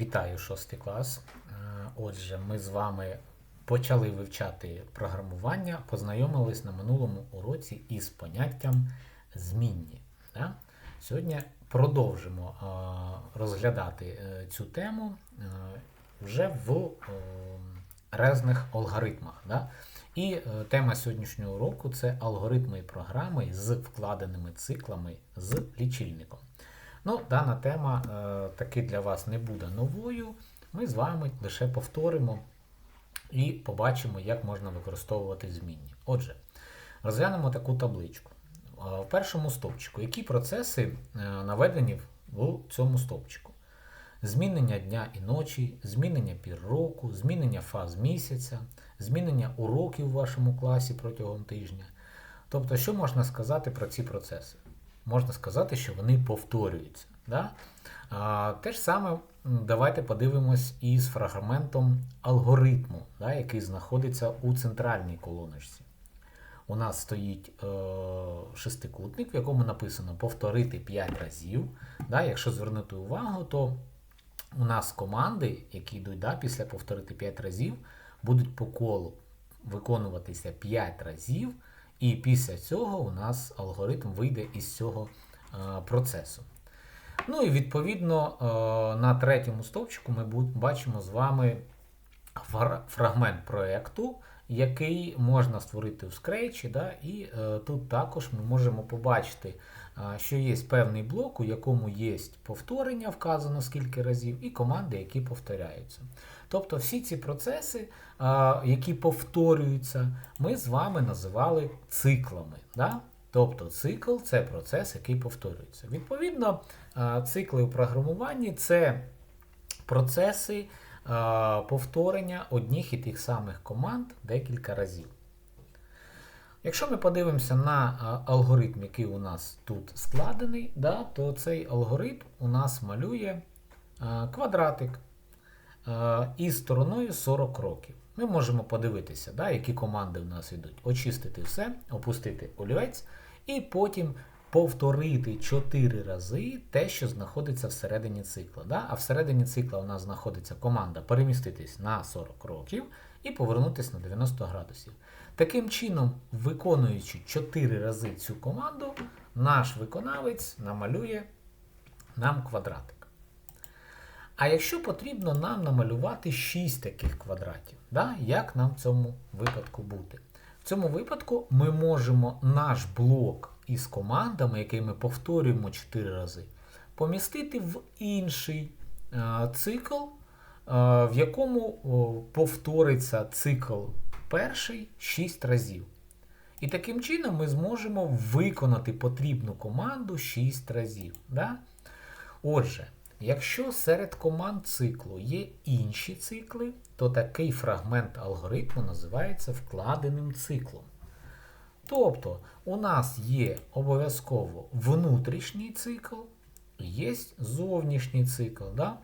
Вітаю шостий клас. Е, Отже, ми з вами почали вивчати програмування, познайомились на минулому уроці із поняттям змінні. Сьогодні продовжимо е, розглядати е, цю тему вже в резних алгоритмах. І тема сьогоднішнього уроку це алгоритми і програми з вкладеними циклами з лічильником. Ну, дана тема е, таки для вас не буде новою. Ми з вами лише повторимо і побачимо, як можна використовувати змінні. Отже, розглянемо таку табличку. Е, В першому стовпчику, які процеси е, наведені в цьому стовпчику? Змінення дня і ночі, змінення пір року, змінення фаз місяця, змінення уроків у вашому класі протягом тижня. Тобто, що можна сказати про ці процеси? Можна сказати, що вони повторюються. Да? А, те ж саме давайте подивимось із фрагментом алгоритму, да, який знаходиться у центральній колоночці. У нас стоїть е, шестикутник, в якому написано повторити 5 разів. Да? Якщо звернути увагу, то у нас команди, які йдуть да, після повторити 5 разів, будуть по колу виконуватися 5 разів, і після цього у нас алгоритм вийде із цього е, процесу. Ну і відповідно е, на третьому стовпчику ми бачимо з вами фра- фрагмент проєкту, який можна створити в Scratch, да, і е, тут також ми можемо побачити, що є певний блок, у якому є повторення, вказано скільки разів, і команди, які повторяються. Тобто всі ці процеси, які повторюються, ми з вами називали циклами. Да? Тобто цикл це процес, який повторюється. Відповідно, цикли у програмуванні це процеси повторення одних і тих самих команд декілька разів. Якщо ми подивимося на алгоритм, який у нас тут складений, да, то цей алгоритм у нас малює квадратик е, із стороною 40 кроків. Ми можемо подивитися, да, які команди в нас йдуть. Очистити все, опустити олівець, і потім повторити 4 рази те, що знаходиться всередині цикла. Да? А всередині цикла у нас знаходиться команда переміститись на 40 років і повернутися на 90 градусів. Таким чином, виконуючи 4 рази цю команду, наш виконавець намалює нам квадратик. А якщо потрібно нам намалювати 6 таких квадратів, да? як нам в цьому випадку бути? В цьому випадку ми можемо наш блок із командами, який ми повторюємо 4 рази, помістити в інший е, цикл, е, в якому повториться цикл перший 6 разів. І таким чином ми зможемо виконати потрібну команду 6 разів. Да? Отже, якщо серед команд циклу є інші цикли, то такий фрагмент алгоритму називається вкладеним циклом. Тобто, у нас є обов'язково внутрішній цикл, є зовнішній цикл. Да?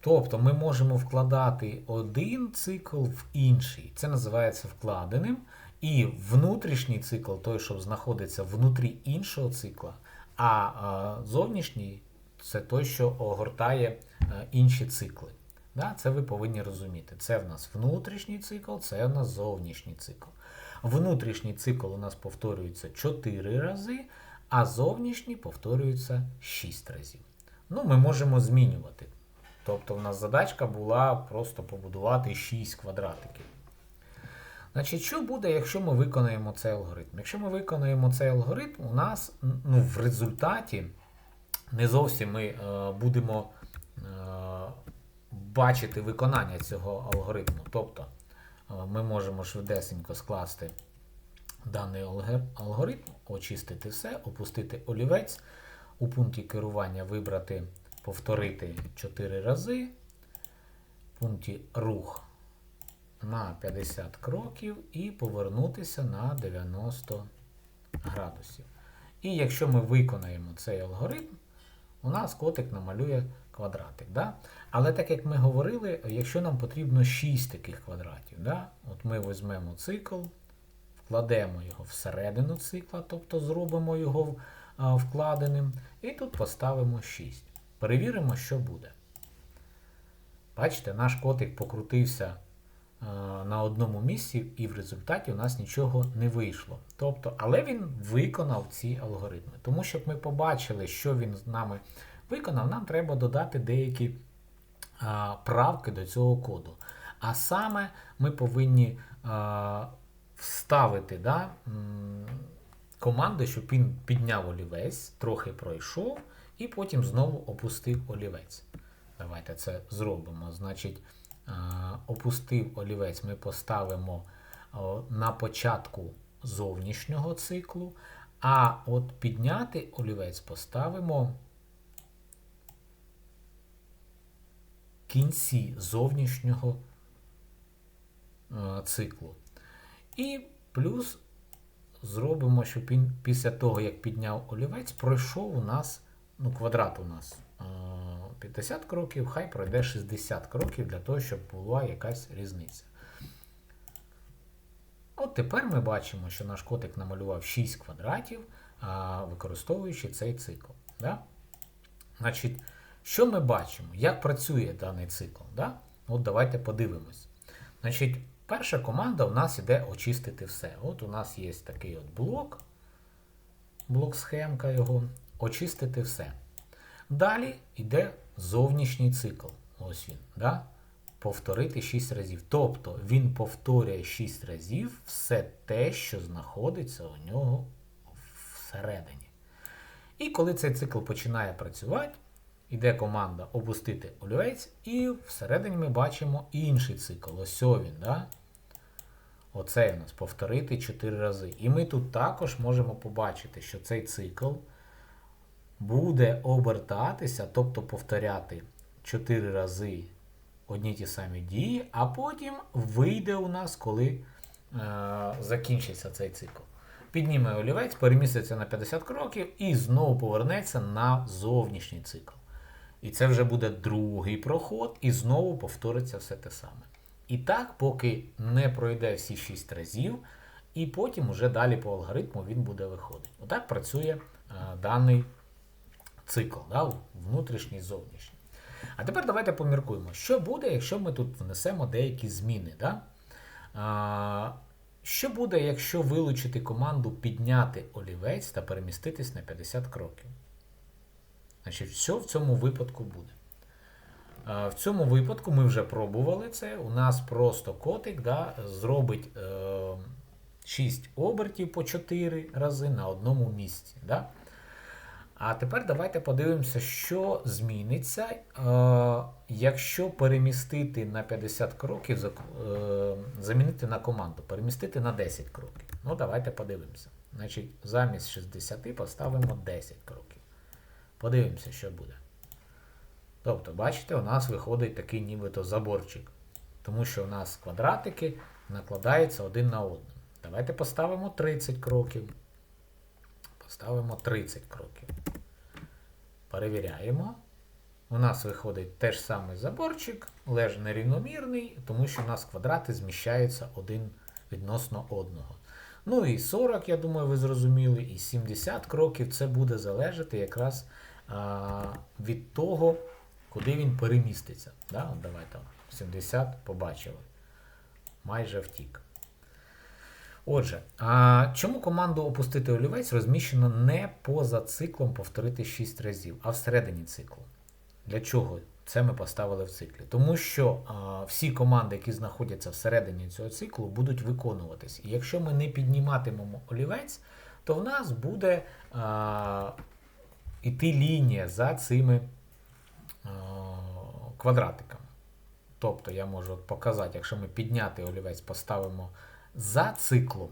Тобто ми можемо вкладати один цикл в інший. Це називається вкладеним. І внутрішній цикл, той, що знаходиться внутрі іншого цикла, а е, зовнішній це той, що огортає е, інші цикли. Це ви повинні розуміти. Це в нас внутрішній цикл, це в нас зовнішній цикл. Внутрішній цикл у нас повторюється 4 рази, а зовнішній повторюється 6 разів. Ну, ми можемо змінювати. Тобто в нас задачка була просто побудувати 6 квадратиків. Значить, що буде, якщо ми виконаємо цей алгоритм? Якщо ми виконаємо цей алгоритм, у нас ну, в результаті не зовсім ми е, будемо е, бачити виконання цього алгоритму. Тобто е, ми можемо швидесенько скласти даний алгоритм, очистити все, опустити олівець, у пункті керування вибрати повторити 4 рази, в пункті рух на 50 кроків і повернутися на 90 градусів. І якщо ми виконаємо цей алгоритм, у нас котик намалює квадратик. Да? Але так як ми говорили, якщо нам потрібно 6 таких квадратів, да? от ми візьмемо цикл, вкладемо його всередину цикла, тобто зробимо його вкладеним, і тут поставимо 6. Перевіримо, що буде. Бачите, наш котик покрутився на одному місці, і в результаті у нас нічого не вийшло. Тобто, Але він виконав ці алгоритми. Тому щоб ми побачили, що він з нами виконав, нам треба додати деякі а, правки до цього коду. А саме ми повинні а, вставити да, команди, щоб він підняв олівець, трохи пройшов, і потім знову опустив олівець. Давайте це зробимо. Значить, опустив олівець, ми поставимо на початку зовнішнього циклу. А от підняти олівець поставимо в кінці зовнішнього е, циклу. І плюс зробимо, щоб він після того, як підняв олівець, пройшов у нас, ну, квадрат у нас е, 50 кроків, хай пройде 60 кроків для того, щоб була якась різниця. От тепер ми бачимо, що наш котик намалював 6 квадратів, використовуючи цей цикл. Да? Значить, що ми бачимо? Як працює даний цикл? Да? От давайте подивимось. Значить, перша команда у нас іде очистити все. От у нас є такий от блок, блок-схемка його, очистити все. Далі йде зовнішній цикл. Ось він. Да? Повторити 6 разів. Тобто він повторює 6 разів все те, що знаходиться у нього всередині. І коли цей цикл починає працювати, йде команда опустити олівець, і всередині ми бачимо інший цикл. Ось він. Да? Оце у нас повторити 4 рази. І ми тут також можемо побачити, що цей цикл буде обертатися, тобто повторяти 4 рази одні ті самі дії, а потім вийде у нас, коли е, закінчиться цей цикл. Підніме олівець, переміститься на 50 кроків і знову повернеться на зовнішній цикл. І це вже буде другий проход, і знову повториться все те саме. І так, поки не пройде всі 6 разів, і потім уже далі по алгоритму він буде виходити. Отак працює е, даний цикл, да, внутрішній зовнішній. А тепер давайте поміркуємо, що буде, якщо ми тут внесемо деякі зміни. Да? А, Що буде, якщо вилучити команду підняти олівець та переміститись на 50 кроків? Значить, Що в цьому випадку буде? А, В цьому випадку ми вже пробували це. У нас просто котик да, зробить е, 6 обертів по 4 рази на одному місці. Да? А тепер давайте подивимося, що зміниться, е, якщо перемістити на 50 кроків, е, замінити на команду, перемістити на 10 кроків. Ну, давайте подивимося. Значить, замість 60 поставимо 10 кроків. Подивимося, що буде. Тобто, бачите, у нас виходить такий нібито заборчик. Тому що у нас квадратики накладаються один на один. Давайте поставимо 30 кроків. Ставимо 30 кроків. Перевіряємо. У нас виходить теж самий заборчик, леж нерівномірний, тому що у нас квадрати зміщаються один відносно одного. Ну і 40, я думаю, ви зрозуміли, і 70 кроків це буде залежати якраз а, від того, куди він переміститься. Да? Давайте 70 побачили. Майже втік. Отже, а чому команду опустити олівець розміщено не поза циклом повторити 6 разів, а всередині циклу? Для чого це ми поставили в циклі? Тому що а, всі команди, які знаходяться всередині цього циклу, будуть виконуватись. І якщо ми не підніматимемо олівець, то в нас буде а, іти лінія за цими а, квадратиками. Тобто я можу показати, якщо ми підняти олівець, поставимо за циклом,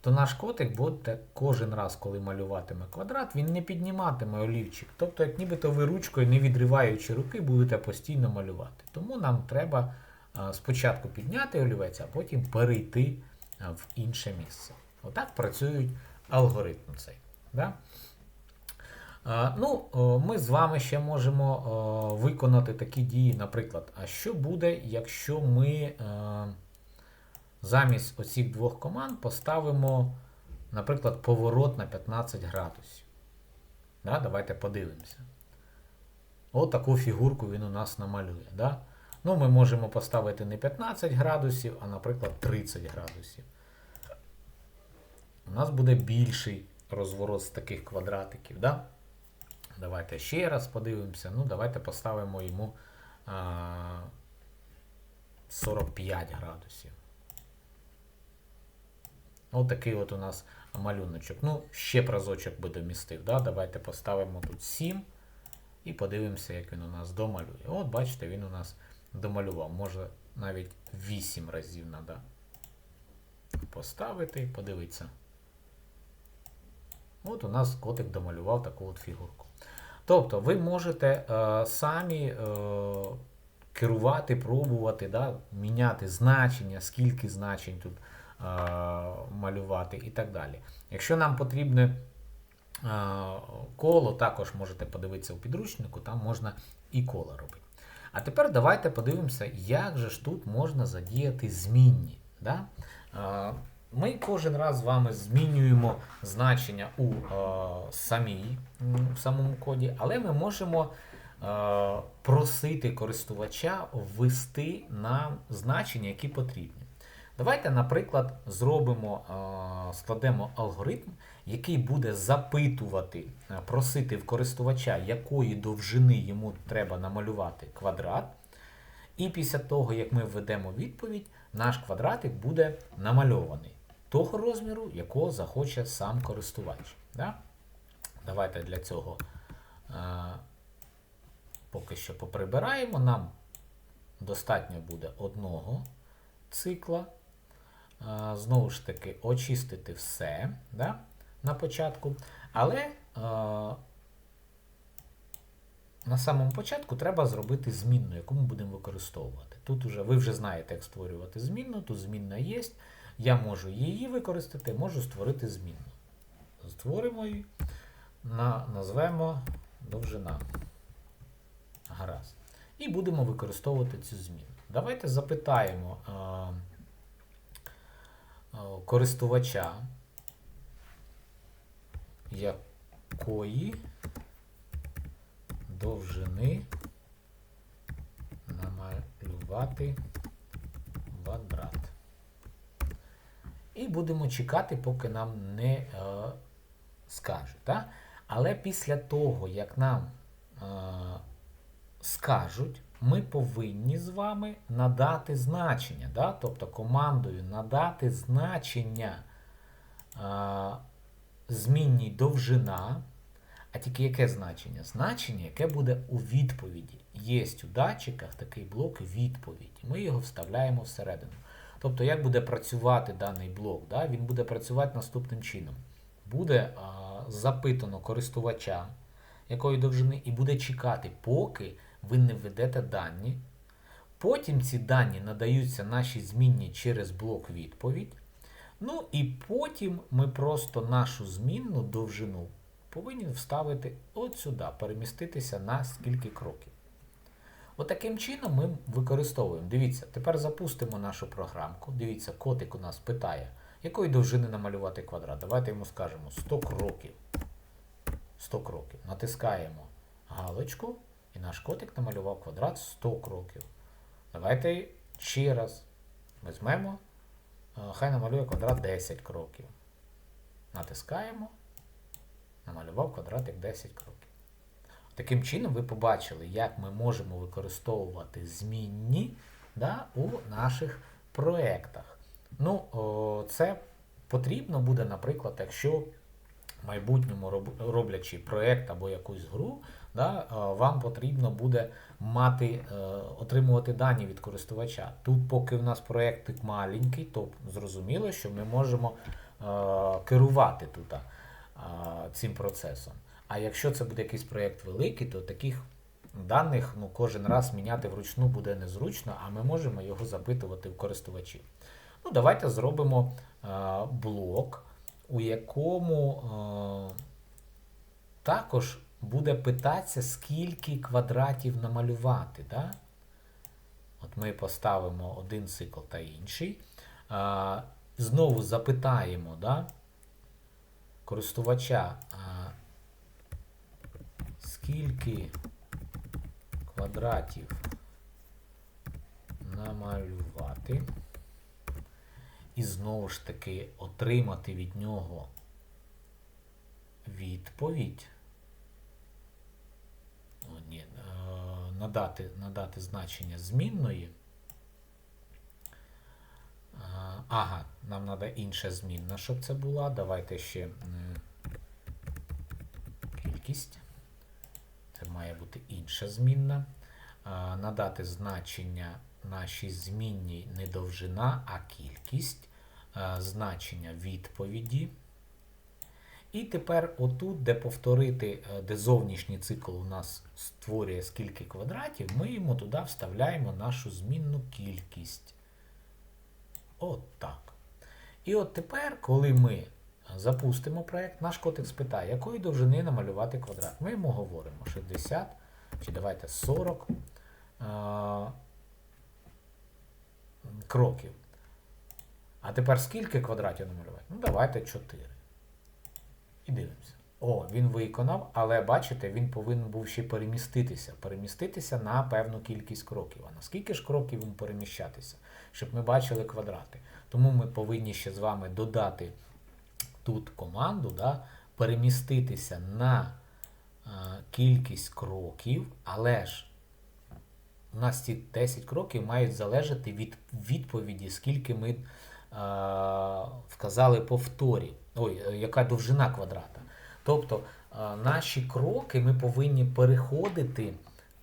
то наш котик буде кожен раз, коли малюватиме квадрат, він не підніматиме олівчик. Тобто, як нібито ви ручкою, не відриваючи руки, будете постійно малювати. Тому нам треба спочатку підняти олівець, а потім перейти в інше місце. Отак працюють алгоритм цей. Да? Ну, Ми з вами ще можемо виконати такі дії, наприклад, а що буде, якщо ми е, замість оцих двох команд поставимо, наприклад, поворот на 15 градусів. Да? Давайте подивимося. От таку фігурку він у нас намалює. Да? Ну, Ми можемо поставити не 15 градусів, а, наприклад, 30 градусів. У нас буде більший розворот з таких квадратиків. Да? Давайте ще раз подивимося. Ну, Давайте поставимо йому а, 45 градусів. Ось такий от у нас малюночок. Ну, ще б разочок би домістив. Да? Давайте поставимо тут 7 і подивимося, як він у нас домалює. От, бачите, він у нас домалював. Може навіть 8 разів треба поставити і подивитися. От у нас котик домалював таку от фігурку. Тобто ви можете е, самі е, керувати, пробувати, да, міняти значення, скільки значень тут е, малювати і так далі. Якщо нам потрібне е, коло, також можете подивитися у підручнику, там можна і коло робити. А тепер давайте подивимося, як же ж тут можна задіяти змінні. Да? Е, ми кожен раз з вами змінюємо значення у е, самій, в самому коді, але ми можемо е, просити користувача ввести нам значення, які потрібні. Давайте, наприклад, зробимо, е, складемо алгоритм, який буде запитувати, е, просити в користувача, якої довжини йому треба намалювати квадрат. І після того, як ми введемо відповідь, наш квадратик буде намальований того розміру, якого захоче сам користувач. Да? Давайте для цього е, поки що поприбираємо. Нам достатньо буде одного цикла. Е, знову ж таки, очистити все да, на початку. Але е, на самому початку треба зробити змінну, яку ми будемо використовувати. Тут уже ви вже знаєте, як створювати змінну, тут змінна є. Я можу її використати, можу створити змінну. Створимо її, на, назвемо довжина. Гаразд. І будемо використовувати цю зміну. Давайте запитаємо а, користувача, якої довжини намалювати квадрат. І будемо чекати, поки нам не е, скажуть. Так? Але після того, як нам е, скажуть, ми повинні з вами надати значення. Да? Тобто командою надати значення е, змінній довжина. А тільки яке значення? Значення, яке буде у відповіді. Є у датчиках такий блок відповідь. Ми його вставляємо всередину. Тобто, як буде працювати даний блок? Да? Він буде працювати наступним чином. Буде а, запитано користувача якої довжини, і буде чекати, поки ви не введете дані. Потім ці дані надаються нашій змінні через блок відповідь. Ну і потім ми просто нашу змінну довжину повинні вставити от сюди, переміститися на скільки кроків. Отаким От чином ми використовуємо. Дивіться, тепер запустимо нашу програмку. Дивіться, котик у нас питає, якої довжини намалювати квадрат. Давайте йому скажемо 100 кроків. 100 кроків. Натискаємо галочку, і наш котик намалював квадрат 100 кроків. Давайте ще раз візьмемо, е, хай намалює квадрат 10 кроків. Натискаємо, намалював квадратик 10 кроків. Таким чином, ви побачили, як ми можемо використовувати змінні да, у наших проєктах. Ну, Це потрібно буде, наприклад, якщо в майбутньому роблячи проєкт або якусь гру, да, вам потрібно буде мати, е, отримувати дані від користувача. Тут, поки в нас проєктик маленький, то зрозуміло, що ми можемо е, керувати тут цим процесом. А якщо це буде якийсь проєкт великий, то таких даних ну, кожен раз міняти вручну буде незручно, а ми можемо його запитувати в користувачів. Ну, Давайте зробимо е, блок, у якому е, також буде питатися, скільки квадратів намалювати. Да? От Ми поставимо один цикл та інший. Е, знову запитаємо да, користувача. Скільки квадратів намалювати. І знову ж таки отримати від нього відповідь. О, ні, е, надати, надати значення змінної. Е, Ага, нам треба інша змінна, щоб це була. Давайте ще е, кількість. Бути інша змінна. Надати значення нашій змінній не довжина, а кількість. Значення відповіді. І тепер отут, де повторити, е, де зовнішній цикл у нас створює скільки квадратів, ми йому туди вставляємо нашу змінну кількість. От так. І от тепер, коли ми запустимо проєкт, наш котик спитає, якої довжини намалювати квадрат. Ми йому говоримо 60 чи давайте 40 а, кроків. А тепер скільки квадратів намалювати? Ну, давайте 4. І дивимося. О, він виконав, але бачите, він повинен був ще переміститися. Переміститися на певну кількість кроків. А наскільки ж кроків йому переміщатися? Щоб ми бачили квадрати. Тому ми повинні ще з вами додати тут команду, да, переміститися на а, кількість кроків, але ж у нас ці 10 кроків мають залежати від відповіді, скільки ми а, вказали повторів. Ой, е, яка довжина квадрата. Тобто а, наші кроки ми повинні переходити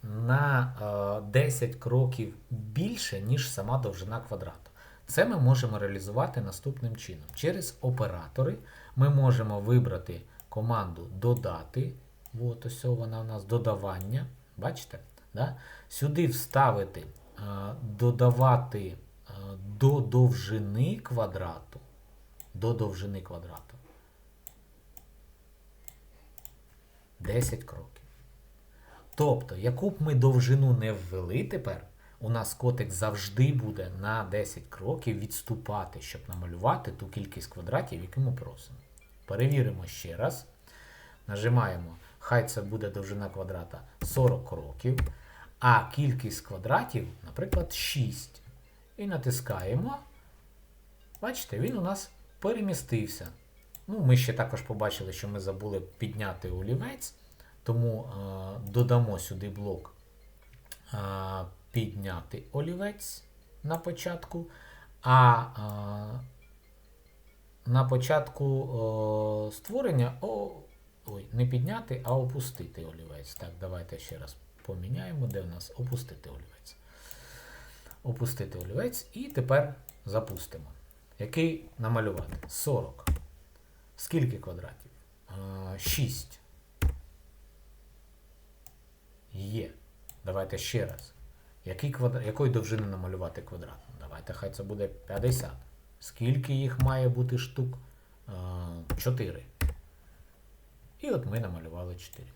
на а, 10 кроків більше, ніж сама довжина квадрату. Це ми можемо реалізувати наступним чином. Через оператори ми можемо вибрати команду додати. От ось вона у нас додавання. Бачите? Да? Сюди вставити, додавати до довжини квадрату. До довжини квадрату. 10 кроків. Тобто, яку б ми довжину не ввели тепер, у нас котик завжди буде на 10 кроків відступати, щоб намалювати ту кількість квадратів, яку ми просимо. Перевіримо ще раз. Нажимаємо, хай це буде довжина квадрата 40 кроків, а кількість квадратів, наприклад, 6. І натискаємо. Бачите, він у нас перемістився. Ну, Ми ще також побачили, що ми забули підняти олівець, тому е, додамо сюди блок е, підняти олівець на початку. А на початку е, створення о, ой, не підняти, а опустити олівець. Так, давайте ще раз поміняємо, де у нас опустити олівець. Опустити олівець і тепер запустимо. Який намалювати? 40. Скільки квадратів? 6. Є. Давайте ще раз. Який квадр... Якої довжини намалювати квадрат? Давайте хай це буде 50. Скільки їх має бути штук? 4. І от ми намалювали 4.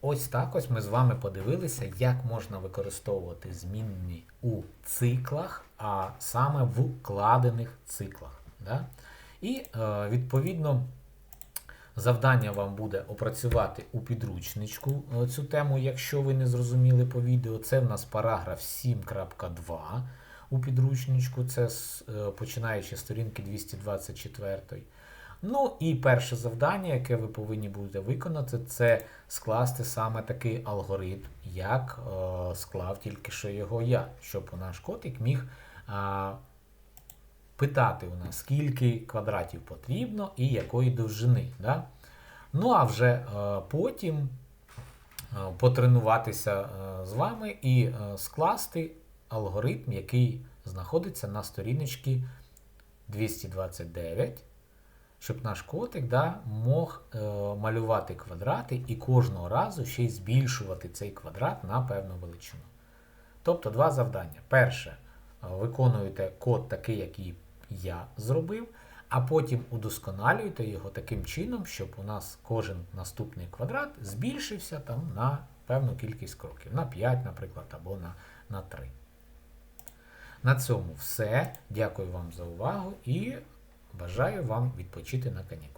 Ось так ось ми з вами подивилися, як можна використовувати змінні у циклах, а саме в вкладених циклах. Да? І, е, відповідно, завдання вам буде опрацювати у підручничку е, цю тему, якщо ви не зрозуміли по відео. Це в нас параграф 7.2 у підручничку, це е, починаючи з сторінки 224. Ну і перше завдання, яке ви повинні будете виконати, це скласти саме такий алгоритм, як е, склав тільки що його я, щоб наш котик міг е, питати у нас, скільки квадратів потрібно і якої довжини. Да? Ну а вже е, потім е, потренуватися е, з вами і скласти алгоритм, який знаходиться на сторіночці 229 щоб наш котик да, мог е, малювати квадрати і кожного разу ще й збільшувати цей квадрат на певну величину. Тобто два завдання. Перше, виконуєте код такий, який я зробив, а потім удосконалюєте його таким чином, щоб у нас кожен наступний квадрат збільшився там, на певну кількість кроків. На 5, наприклад, або на, на 3. На цьому все. Дякую вам за увагу і Бажаю вам відпочити на канікулах.